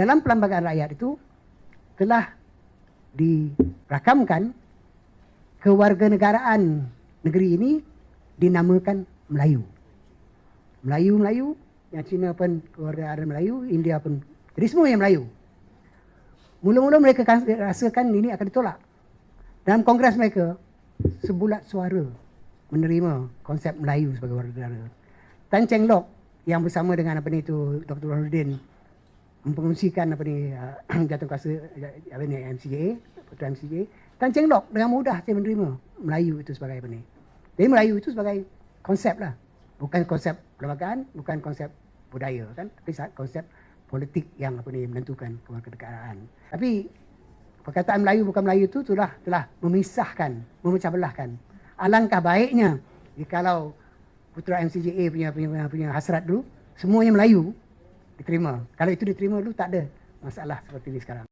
dalam Perlembagaan Rakyat itu telah dirakamkan kewarganegaraan negeri ini dinamakan Melayu. Melayu-Melayu, yang Cina pun kewarganegaraan Melayu, India pun, jadi semua yang Melayu. Mula-mula mereka kan- rasakan ini akan ditolak. Dalam kongres mereka, sebulat suara menerima konsep Melayu sebagai warga negara. Tan Cheng Lock yang bersama dengan apa ni tu Dr. Wahyudin mengungsikan apa ni uh, jatuh kuasa uh, apa ni MCA, Ketua MCA, Tan Cheng Lock dengan mudah dia menerima Melayu itu sebagai apa ni. Jadi Melayu itu sebagai konsep lah. Bukan konsep perlembagaan, bukan konsep budaya kan, tapi konsep politik yang apa ni menentukan kewarganegaraan. Tapi perkataan Melayu bukan Melayu itu telah telah memisahkan, memecah belahkan. Alangkah baiknya jikalau putera MCJA punya punya punya hasrat dulu semuanya Melayu diterima. Kalau itu diterima dulu tak ada masalah seperti ini sekarang.